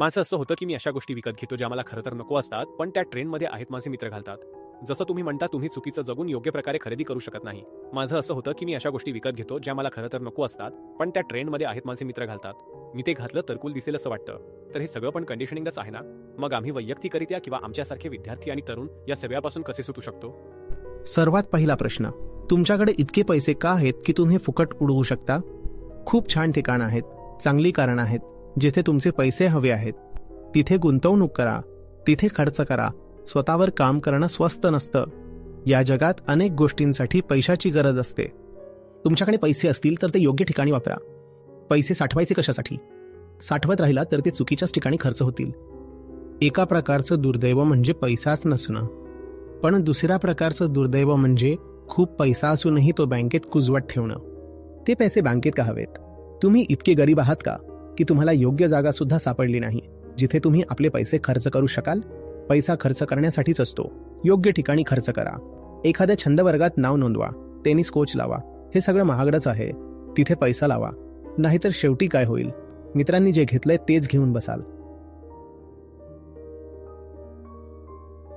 माझं असं होतं की मी अशा गोष्टी विकत घेतो ज्या मला खरं तर नको असतात पण त्या ट्रेनमध्ये आहेत माझे मित्र घालतात. जसं तुम्ही म्हणता तुम्ही चुकीचं जगून योग्य प्रकारे खरेदी करू शकत नाही. माझं असं होतं की मी अशा गोष्टी विकत घेतो ज्या मला खरं तर नको असतात पण त्या ट्रेनमध्ये आहेत माझे मित्र घालतात. मी ते घातलं तर कुल दिसेल असं वाटतं. तर हे सगळं पण कंडिशनिंगच आहे ना? मग आम्ही वैयक्तिकरित्या किंवा आमच्यासारखे विद्यार्थी आणि तरुण या सगळ्यापासून कसे सुटू शकतो? सर्वात पहिला प्रश्न तुमच्याकडे इतके पैसे का आहेत की तुम्ही फुकट उडवू शकता? खूप छान ठिकाणं आहेत चांगली कारणं आहेत. जिथे तुमचे पैसे हवे आहेत तिथे गुंतवणूक करा तिथे खर्च करा स्वतःवर काम करणं स्वस्त नसतं. या जगात अनेक गोष्टींसाठी पैशाची गरज असते. तुमच्याकडे पैसे असतील तर ते योग्य ठिकाणी वापरा. पैसे साठवायचे कशासाठी? साठवत राहिला तर ते चुकीच्याच ठिकाणी खर्च होतील. एका प्रकारचं दुर्दैव म्हणजे पैसाच नसणं. पण दुसऱ्या प्रकारचं दुर्दैव म्हणजे खूप पैसा असूनही तो बँकेत कुजवत ठेवणं. ते पैसे बँकेत का हवेत? तुम्ही इतके गरीब आहात का? की तुम्हाला योग्य जागा सुद्धा सापडली नाही जिथे तुम्ही आपले पैसे खर्च करू शकाल? पैसा खर्च करण्यासाठीच असतो. योग्य ठिकाणी खर्च करा. एखाद्या छंद वर्गात नाव नोंदवा टेनिस कोच लावा हे सगळं महागडंच आहे. तिथे पैसा लावा. नाहीतर शेवटी काय होईल? मित्रांनी जे घेतलंय तेच घेऊन बसाल.